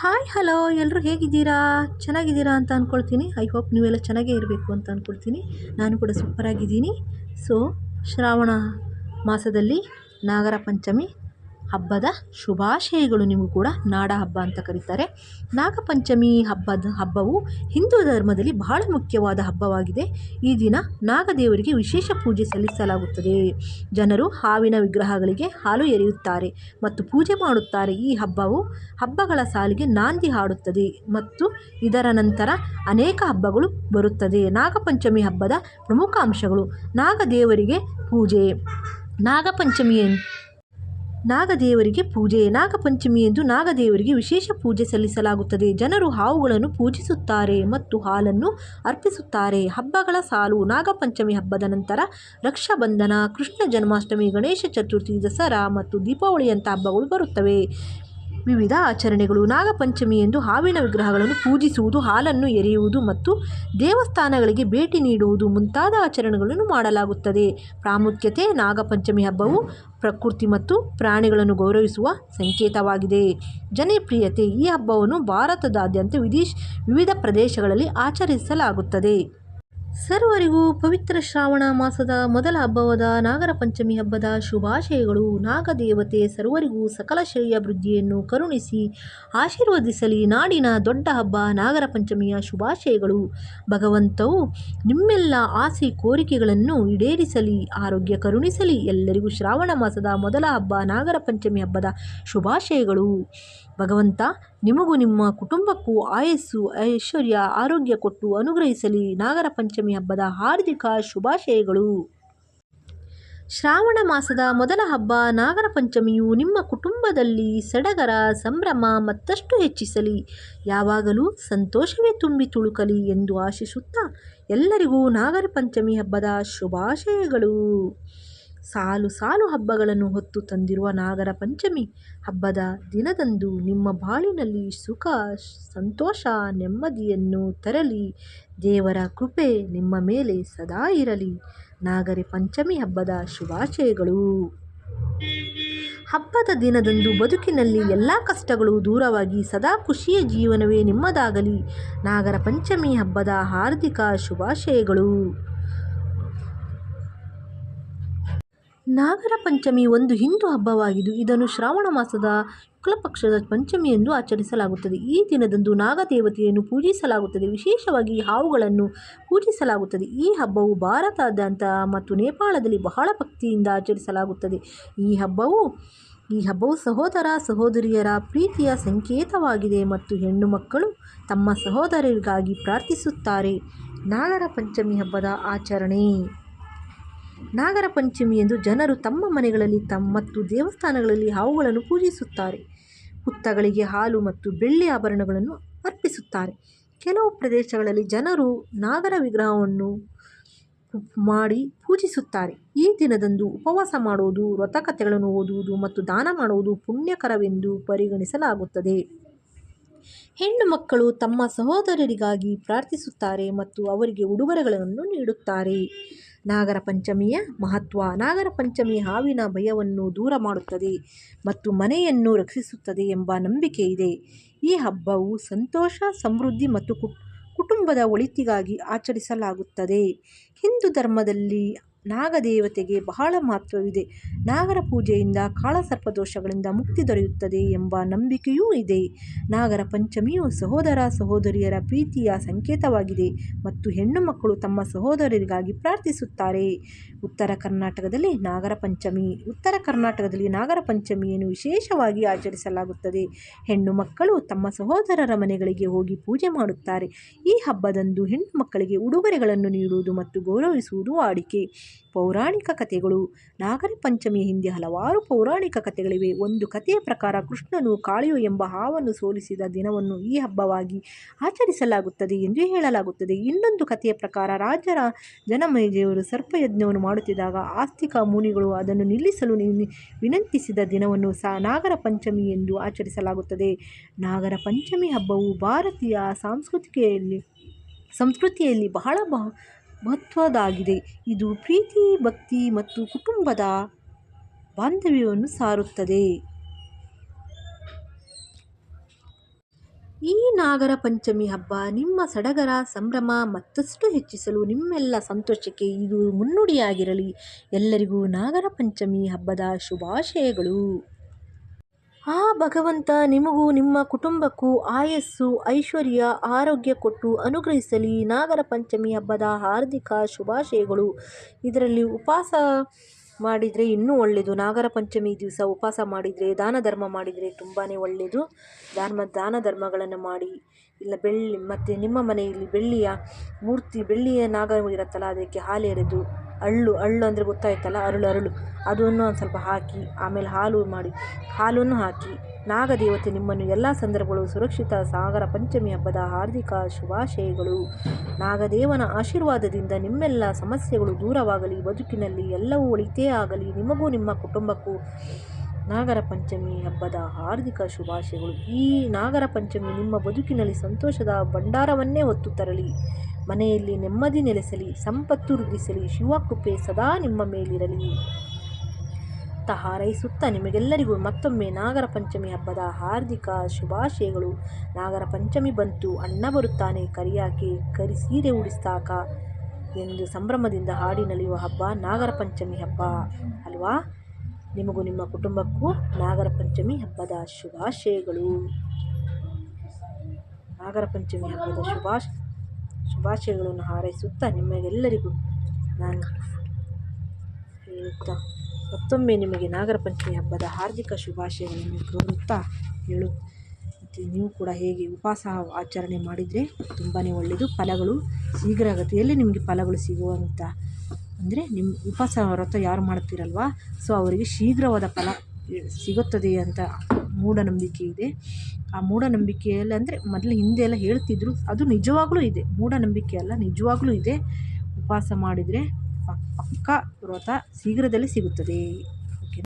Hi hello ಎಲ್ಲರೂ ಹೇಗಿದ್ದೀರಾ? ಚೆನ್ನಾಗಿದ್ದೀರಾ ಅಂತ ಅಂದ್ಕೊಳ್ತೀನಿ ಐ ಹೋಪ್ ನೀವೆಲ್ಲ ಚೆನ್ನಾಗೇ ಇರಬೇಕು ಅಂತ ಅಂದ್ಕೊಳ್ತೀನಿ ನಾನು ಕೂಡ ಸೂಪರಾಗಿದ್ದೀನಿ ಸೊ ಶ್ರಾವಣ ಮಾಸದಲ್ಲಿ ನಾಗರ ಪಂಚಮಿ. ಹಬ್ಬದ ಶುಭಾಶಯಗಳು ನಿಮಗೂ ಕೂಡ ನಾಡ ಹಬ್ಬ ಅಂತ ಕರೀತಾರೆ. ನಾಗಪಂಚಮಿ ಹಬ್ಬದ ಹಬ್ಬವು ಹಿಂದೂ ಧರ್ಮದಲ್ಲಿ ಬಹಳ ಮುಖ್ಯವಾದ ಹಬ್ಬವಾಗಿದೆ. ಈ ದಿನ ನಾಗದೇವರಿಗೆ ವಿಶೇಷ ಪೂಜೆ ಸಲ್ಲಿಸಲಾಗುತ್ತದೆ. ಜನರು ಹಾವಿನ ವಿಗ್ರಹಗಳಿಗೆ ಹಾಲು ಎರೆಯುತ್ತಾರೆ ಮತ್ತು ಪೂಜೆ ಮಾಡುತ್ತಾರೆ. ಈ ಹಬ್ಬವು ಹಬ್ಬಗಳ ಸಾಲಿಗೆ ನಾಂದಿ ಹಾಡುತ್ತದೆ ಮತ್ತು ಇದರ ನಂತರ ಅನೇಕ ಹಬ್ಬಗಳು ಬರುತ್ತದೆ. ನಾಗಪಂಚಮಿ ಹಬ್ಬದ ಪ್ರಮುಖ ಅಂಶಗಳು ನಾಗದೇವರಿಗೆ ಪೂಜೆ. ನಾಗಪಂಚಮಿಯ ನಾಗದೇವರಿಗೆ ಪೂಜೆ ನಾಗಪಂಚಮಿಯಂದು ನಾಗದೇವರಿಗೆ ವಿಶೇಷ ಪೂಜೆ ಸಲ್ಲಿಸಲಾಗುತ್ತದೆ. ಜನರು ಹಾವುಗಳನ್ನು ಪೂಜಿಸುತ್ತಾರೆ ಮತ್ತು ಹಾಲನ್ನು ಅರ್ಪಿಸುತ್ತಾರೆ. ಹಬ್ಬಗಳ ಸಾಲು, ನಾಗಪಂಚಮಿ ಹಬ್ಬದ ನಂತರ ರಕ್ಷಾಬಂಧನ, ಕೃಷ್ಣ ಜನ್ಮಾಷ್ಟಮಿ, ಗಣೇಶ ಚತುರ್ಥಿ, ದಸರಾ ಮತ್ತು ದೀಪಾವಳಿಯಂಥ ಹಬ್ಬಗಳು ಬರುತ್ತವೆ. ವಿವಿಧ ಆಚರಣೆಗಳು. ನಾಗಪಂಚಮಿ ಎಂದು ಹಾವಿನ ವಿಗ್ರಹಗಳನ್ನು ಪೂಜಿಸುವುದು, ಹಾಲನ್ನು ಎರೆಯುವುದು ಮತ್ತು ದೇವಸ್ಥಾನಗಳಿಗೆ ಭೇಟಿ ನೀಡುವುದು ಮುಂತಾದ ಆಚರಣೆಗಳನ್ನು ಮಾಡಲಾಗುತ್ತದೆ. ಪ್ರಾಮುಖ್ಯತೆ, ನಾಗಪಂಚಮಿ ಹಬ್ಬವು ಪ್ರಕೃತಿ ಮತ್ತು ಪ್ರಾಣಿಗಳನ್ನು ಗೌರವಿಸುವ ಸಂಕೇತವಾಗಿದೆ. ಜನಪ್ರಿಯತೆ, ಈ ಹಬ್ಬವನ್ನು ಭಾರತದಾದ್ಯಂತ ವಿದೇಶ್, ವಿವಿಧ ಪ್ರದೇಶಗಳಲ್ಲಿ ಆಚರಿಸಲಾಗುತ್ತದೆ. ಸರ್ವರಿಗೂ ಪವಿತ್ರ ಶ್ರಾವಣ ಮಾಸದ ಮೊದಲ ಹಬ್ಬವಾದ ನಾಗರ ಪಂಚಮಿ ಹಬ್ಬದ ಶುಭಾಶಯಗಳು. ನಾಗದೇವತೆ ಸರ್ವರಿಗೂ ಸಕಲ ಶ್ರೇಯ ವೃದ್ಧಿಯನ್ನು ಕರುಣಿಸಿ ಆಶೀರ್ವದಿಸಲಿ. ನಾಡಿನ ದೊಡ್ಡ ಹಬ್ಬ ನಾಗರ ಪಂಚಮಿಯ ಶುಭಾಶಯಗಳು. ಭಗವಂತವು ನಿಮ್ಮೆಲ್ಲ ಆಸೆ ಕೋರಿಕೆಗಳನ್ನು ಈಡೇರಿಸಲಿ, ಆರೋಗ್ಯ ಕರುಣಿಸಲಿ. ಎಲ್ಲರಿಗೂ ಶ್ರಾವಣ ಮಾಸದ ಮೊದಲ ಹಬ್ಬ ನಾಗರ ಪಂಚಮಿ ಹಬ್ಬದ ಶುಭಾಶಯಗಳು. ಭಗವಂತ ನಿಮಗೂ ನಿಮ್ಮ ಕುಟುಂಬಕ್ಕೂ ಆಯಸ್ಸು, ಐಶ್ವರ್ಯ, ಆರೋಗ್ಯ ಕೊಟ್ಟು ಅನುಗ್ರಹಿಸಲಿ. ನಾಗರ ಪಂಚಮಿ ಹಬ್ಬದ ಹಾರ್ದಿಕ ಶುಭಾಶಯಗಳು. ಶ್ರಾವಣ ಮಾಸದ ಮೊದಲ ಹಬ್ಬ ನಾಗರ ಪಂಚಮಿಯು ನಿಮ್ಮ ಕುಟುಂಬದಲ್ಲಿ ಸಡಗರ, ಸಂಭ್ರಮ ಮತ್ತಷ್ಟು ಹೆಚ್ಚಿಸಲಿ. ಯಾವಾಗಲೂ ಸಂತೋಷವೇ ತುಂಬಿ ತುಳುಕಲಿ ಎಂದು ಆಶಿಸುತ್ತಾ ಎಲ್ಲರಿಗೂ ನಾಗರ ಪಂಚಮಿ ಹಬ್ಬದ ಶುಭಾಶಯಗಳು. ಸಾಲು ಸಾಲು ಹಬ್ಬಗಳನ್ನು ಹೊತ್ತು ತಂದಿರುವ ನಾಗರ ಪಂಚಮಿ ಹಬ್ಬದ ದಿನದಂದು ನಿಮ್ಮ ಬಾಳಿನಲ್ಲಿ ಸುಖ, ಸಂತೋಷ, ನೆಮ್ಮದಿಯನ್ನು ತರಲಿ. ದೇವರ ಕೃಪೆ ನಿಮ್ಮ ಮೇಲೆ ಸದಾ ಇರಲಿ. ನಾಗರ ಪಂಚಮಿ ಹಬ್ಬದ ಶುಭಾಶಯಗಳು. ಹಬ್ಬದ ದಿನದಂದು ಬದುಕಿನಲ್ಲಿ ಎಲ್ಲ ಕಷ್ಟಗಳು ದೂರವಾಗಿ ಸದಾ ಖುಷಿಯ ಜೀವನವೇ ನಿಮ್ಮದಾಗಲಿ. ನಾಗರ ಪಂಚಮಿ ಹಬ್ಬದ ಹಾರ್ದಿಕ ಶುಭಾಶಯಗಳು. ನಾಗರ ಪಂಚಮಿ ಒಂದು ಹಿಂದೂ ಹಬ್ಬವಾಗಿದ್ದು, ಇದನ್ನು ಶ್ರಾವಣ ಮಾಸದ ಶುಕ್ಲಪಕ್ಷದ ಪಂಚಮಿ ಎಂದು ಆಚರಿಸಲಾಗುತ್ತದೆ. ಈ ದಿನದಂದು ನಾಗದೇವತೆಯನ್ನು ಪೂಜಿಸಲಾಗುತ್ತದೆ. ವಿಶೇಷವಾಗಿ ಹಾವುಗಳನ್ನು ಪೂಜಿಸಲಾಗುತ್ತದೆ. ಈ ಹಬ್ಬವು ಭಾರತಾದ್ಯಂತ ಮತ್ತು ನೇಪಾಳದಲ್ಲಿ ಬಹಳ ಭಕ್ತಿಯಿಂದ ಆಚರಿಸಲಾಗುತ್ತದೆ. ಈ ಹಬ್ಬವು ಈ ಹಬ್ಬವು ಸಹೋದರ ಸಹೋದರಿಯರ ಪ್ರೀತಿಯ ಸಂಕೇತವಾಗಿದೆ ಮತ್ತು ಹೆಣ್ಣು ಮಕ್ಕಳು ತಮ್ಮ ಸಹೋದರರಿಗಾಗಿ ಪ್ರಾರ್ಥಿಸುತ್ತಾರೆ. ನಾಗರ ಪಂಚಮಿ ಹಬ್ಬದ ಆಚರಣೆ. ನಾಗರ ಪಂಚಮಿಯಂದು ಜನರು ತಮ್ಮ ಮನೆಗಳಲ್ಲಿ ತಮ್ಮ ಮತ್ತು ದೇವಸ್ಥಾನಗಳಲ್ಲಿ ಹಾವುಗಳನ್ನು ಪೂಜಿಸುತ್ತಾರೆ. ಹುತ್ತಗಳಿಗೆ ಹಾಲು ಮತ್ತು ಬೆಳ್ಳಿ ಆಭರಣಗಳನ್ನು ಅರ್ಪಿಸುತ್ತಾರೆ. ಕೆಲವು ಪ್ರದೇಶಗಳಲ್ಲಿ ಜನರು ನಾಗರ ವಿಗ್ರಹವನ್ನು ಮಾಡಿ ಪೂಜಿಸುತ್ತಾರೆ. ಈ ದಿನದಂದು ಉಪವಾಸ ಮಾಡುವುದು, ವ್ರತಕಥೆಗಳನ್ನು ಓದುವುದು ಮತ್ತು ದಾನ ಮಾಡುವುದು ಪುಣ್ಯಕರವೆಂದು ಪರಿಗಣಿಸಲಾಗುತ್ತದೆ. ಹೆಣ್ಣು ಮಕ್ಕಳು ತಮ್ಮ ಸಹೋದರರಿಗಾಗಿ ಪ್ರಾರ್ಥಿಸುತ್ತಾರೆ ಮತ್ತು ಅವರಿಗೆ ಉಡುಗೊರೆಗಳನ್ನು ನೀಡುತ್ತಾರೆ. ನಾಗರ ಪಂಚಮಿಯ ಮಹತ್ವ. ನಾಗರ ಪಂಚಮಿ ಹಾವಿನ ಭಯವನ್ನು ದೂರ ಮಾಡುತ್ತದೆ ಮತ್ತು ಮನೆಯನ್ನು ರಕ್ಷಿಸುತ್ತದೆ ಎಂಬ ನಂಬಿಕೆ ಇದೆ. ಈ ಹಬ್ಬವು ಸಂತೋಷ, ಸಮೃದ್ಧಿ ಮತ್ತು ಕುಟುಂಬದ ಒಳಿತಿಗಾಗಿ ಆಚರಿಸಲಾಗುತ್ತದೆ. ಹಿಂದೂ ಧರ್ಮದಲ್ಲಿ ನಾಗದೇವತೆಗೆ ಬಹಳ ಮಹತ್ವವಿದೆ. ನಾಗರ ಪೂಜೆಯಿಂದ ಕಾಳಸರ್ಪದೋಷಗಳಿಂದ ಮುಕ್ತಿ ದೊರೆಯುತ್ತದೆ ಎಂಬ ನಂಬಿಕೆಯೂ ಇದೆ. ನಾಗರ ಪಂಚಮಿಯು ಸಹೋದರ ಸಹೋದರಿಯರ ಪ್ರೀತಿಯ ಸಂಕೇತವಾಗಿದೆ ಮತ್ತು ಹೆಣ್ಣು ಮಕ್ಕಳು ತಮ್ಮ ಸಹೋದರರಿಗಾಗಿ ಪ್ರಾರ್ಥಿಸುತ್ತಾರೆ. ಉತ್ತರ ಕರ್ನಾಟಕದಲ್ಲಿ ನಾಗರ ಪಂಚಮಿ. ಉತ್ತರ ಕರ್ನಾಟಕದಲ್ಲಿ ನಾಗರ ಪಂಚಮಿಯನ್ನು ವಿಶೇಷವಾಗಿ ಆಚರಿಸಲಾಗುತ್ತದೆ. ಹೆಣ್ಣು ಮಕ್ಕಳು ತಮ್ಮ ಸಹೋದರರ ಮನೆಗಳಿಗೆ ಹೋಗಿ ಪೂಜೆ ಮಾಡುತ್ತಾರೆ. ಈ ಹಬ್ಬದಂದು ಹೆಣ್ಣು ಮಕ್ಕಳಿಗೆ ಉಡುಗೊರೆಗಳನ್ನು ನೀಡುವುದು ಮತ್ತು ಗೌರವಿಸುವುದು ವಾಡಿಕೆ. ಪೌರಾಣಿಕ ಕಥೆಗಳು. ನಾಗರ ಪಂಚಮಿಯ ಹಿಂದೆ ಹಲವಾರು ಪೌರಾಣಿಕ ಕಥೆಗಳಿವೆ. ಒಂದು ಕಥೆಯ ಪ್ರಕಾರ ಕೃಷ್ಣನು ಕಾಳಿಯು ಎಂಬ ಹಾವನ್ನು ಸೋಲಿಸಿದ ದಿನವನ್ನು ಈ ಹಬ್ಬವಾಗಿ ಆಚರಿಸಲಾಗುತ್ತದೆ ಎಂದು ಹೇಳಲಾಗುತ್ತದೆ. ಇನ್ನೊಂದು ಕಥೆಯ ಪ್ರಕಾರ ರಾಜರ ಜನಮೇಜೆಯವರು ಸರ್ಪಯಜ್ಞವನ್ನು ಮಾಡುತ್ತಿದ್ದಾಗ ಆಸ್ತಿಕ ಮುನಿಗಳು ಅದನ್ನು ನಿಲ್ಲಿಸಲು ವಿನಂತಿಸಿದ ದಿನವನ್ನು ಸಹ ನಾಗರ ಪಂಚಮಿ ಎಂದು ಆಚರಿಸಲಾಗುತ್ತದೆ. ನಾಗರ ಪಂಚಮಿ ಹಬ್ಬವು ಭಾರತೀಯ ಸಂಸ್ಕೃತಿಯಲ್ಲಿ ಸಂಸ್ಕೃತಿಯಲ್ಲಿ ಬಹಳ ಮಹತ್ವದಾಗಿದೆ. ಇದು ಪ್ರೀತಿ, ಭಕ್ತಿ ಮತ್ತು ಕುಟುಂಬದ ಬಾಂಧವ್ಯವನ್ನು ಸಾರುತ್ತದೆ. ಈ ನಾಗರ ಪಂಚಮಿ ಹಬ್ಬ ನಿಮ್ಮ ಸಡಗರ, ಸಂಭ್ರಮ ಮತ್ತಷ್ಟು ಹೆಚ್ಚಿಸಲು ನಿಮ್ಮೆಲ್ಲ ಸಂತೋಷಕ್ಕೆ ಇದು ಮುನ್ನುಡಿಯಾಗಿರಲಿ. ಎಲ್ಲರಿಗೂ ನಾಗರ ಪಂಚಮಿ ಹಬ್ಬದ ಶುಭಾಶಯಗಳು. ಆ ಭಗವಂತ ನಿಮಗೂ ನಿಮ್ಮ ಕುಟುಂಬಕ್ಕೂ ಆಯಸ್ಸು, ಐಶ್ವರ್ಯ, ಆರೋಗ್ಯ ಕೊಟ್ಟು ಅನುಗ್ರಹಿಸಲಿ. ನಾಗರ ಪಂಚಮಿ ಹಬ್ಬದ ಹಾರ್ದಿಕ ಶುಭಾಶಯಗಳು. ಇದರಲ್ಲಿ ಉಪವಾಸ ಮಾಡಿದರೆ ಇನ್ನೂ ಒಳ್ಳೆಯದು. ನಾಗರ ಪಂಚಮಿ ದಿವಸ ಉಪವಾಸ ಮಾಡಿದರೆ, ದಾನ ಧರ್ಮ ಮಾಡಿದರೆ ತುಂಬಾ ಒಳ್ಳೆಯದು. ಧರ್ಮ, ದಾನ ಧರ್ಮಗಳನ್ನು ಮಾಡಿ. ಇಲ್ಲ, ಬೆಳ್ಳಿ, ಮತ್ತು ನಿಮ್ಮ ಮನೆಯಲ್ಲಿ ಬೆಳ್ಳಿಯ ಮೂರ್ತಿ, ಬೆಳ್ಳಿಯ ನಾಗ ಇರುತ್ತಲ್ಲ, ಅದಕ್ಕೆ ಹಾಲು ಅಳ್ಳು ಅಳ್ಳು ಅಂದರೆ ಗೊತ್ತಾಯ್ತಲ್ಲ, ಅರಳು ಅರಳು. ಅದನ್ನು ಒಂದು ಸ್ವಲ್ಪ ಹಾಕಿ, ಆಮೇಲೆ ಹಾಲು ಮಾಡಿ. ಹಾಲನ್ನು ಹಾಕಿ, ನಾಗದೇವತೆ ನಿಮ್ಮನ್ನು ಎಲ್ಲ ಸಂದರ್ಭಗಳು ಸುರಕ್ಷಿತ ಸಾಗರ ಪಂಚಮಿ ಹಬ್ಬದ ಹಾರ್ದಿಕ ಶುಭಾಶಯಗಳು. ನಾಗದೇವನ ಆಶೀರ್ವಾದದಿಂದ ನಿಮ್ಮೆಲ್ಲ ಸಮಸ್ಯೆಗಳು ದೂರವಾಗಲಿ, ಬದುಕಿನಲ್ಲಿ ಎಲ್ಲವೂ ಒಳಿತೇ ಆಗಲಿ, ನಿಮಗೂ ನಿಮ್ಮ ಕುಟುಂಬಕ್ಕೂ ನಾಗರ ಪಂಚಮಿ ಹಬ್ಬದ ಹಾರ್ದಿಕ ಶುಭಾಶಯಗಳು. ಈ ನಾಗರ ಪಂಚಮಿ ನಿಮ್ಮ ಬದುಕಿನಲ್ಲಿ ಸಂತೋಷದ ಭಂಡಾರವನ್ನೇ ಹೊತ್ತು ತರಲಿ. ಮನೆಯಲ್ಲಿ ನೆಮ್ಮದಿ ನೆಲೆಸಲಿ, ಸಂಪತ್ತು ವೃದ್ಧಿಸಲಿ, ಶಿವಕೃಪೆ ಸದಾ ನಿಮ್ಮ ಮೇಲಿರಲಿ. ಅಂತ ಹಾರೈಸುತ್ತಾ ನಿಮಗೆಲ್ಲರಿಗೂ ಮತ್ತೊಮ್ಮೆ ನಾಗರ ಪಂಚಮಿ ಹಬ್ಬದ ಹಾರ್ದಿಕ ಶುಭಾಶಯಗಳು. ನಾಗರ ಪಂಚಮಿ ಬಂತು, ಅಣ್ಣ ಬರುತ್ತಾನೆ, ಕರಿಯಾಕೆ ಕರಿ ಸೀರೆ ಉಡಿಸ್ತಾಕ ಎಂದು ಸಂಭ್ರಮದಿಂದ ಹಾಡಿ ನಲಿಯುವ ಹಬ್ಬ ನಾಗರ ಪಂಚಮಿ ಹಬ್ಬ. ಅಲ್ವಾ? ನಿಮಗೂ ನಿಮ್ಮ ಕುಟುಂಬಕ್ಕೂ ನಾಗರ ಪಂಚಮಿ ಹಬ್ಬದ ಶುಭಾಶಯಗಳು. ನಾಗರ ಪಂಚಮಿ ಹಬ್ಬದ ಶುಭಾಶ್ ಶುಭಾಶಯಗಳನ್ನು ಹಾರೈಸುತ್ತಾ ನಿಮಗೆಲ್ಲರಿಗೂ ನಾನು ಹೇಳುತ್ತಾ ಮತ್ತೊಮ್ಮೆ ನಿಮಗೆ ನಾಗರ ಪಂಚಮಿ ಹಬ್ಬದ ಹಾರ್ದಿಕ ಶುಭಾಶಯಗಳನ್ನು ಕೋರುತ್ತಾ ಹೇಳು ಮತ್ತು ನೀವು ಕೂಡ ಹೇಗೆ ಉಪವಾಸ ಆಚರಣೆ ಮಾಡಿದರೆ ತುಂಬಾ ಒಳ್ಳೆಯದು. ಫಲಗಳು ಶೀಘ್ರಗತಿಯಲ್ಲಿ ನಿಮಗೆ ಫಲಗಳು ಸಿಗುವಂಥ ಅಂದರೆ ನಿಮ್ಮ ಉಪವಾಸ ವ್ರತ ಯಾರು ಮಾಡ್ತೀರಲ್ವ? ಸೊ ಅವರಿಗೆ ಶೀಘ್ರವಾದ ಫಲ ಸಿಗುತ್ತದೆ ಅಂತ ಮೂಢನಂಬಿಕೆ ಇದೆ ಆ ಮೂಢನಂಬಿಕೆಯಲ್ಲಿ ಅಂದರೆ ಮೊದಲು ಹಿಂದೆ ಎಲ್ಲ ಹೇಳ್ತಿದ್ರು, ಅದು ನಿಜವಾಗ್ಲೂ ಇದೆ. ಮೂಢನಂಬಿಕೆ ಅಲ್ಲ, ನಿಜವಾಗ್ಲೂ ಇದೆ. ಉಪವಾಸ ಮಾಡಿದರೆ ಪಕ್ಕಾ ವ್ರತ ಶೀಘ್ರದಲ್ಲಿ ಸಿಗುತ್ತದೆ.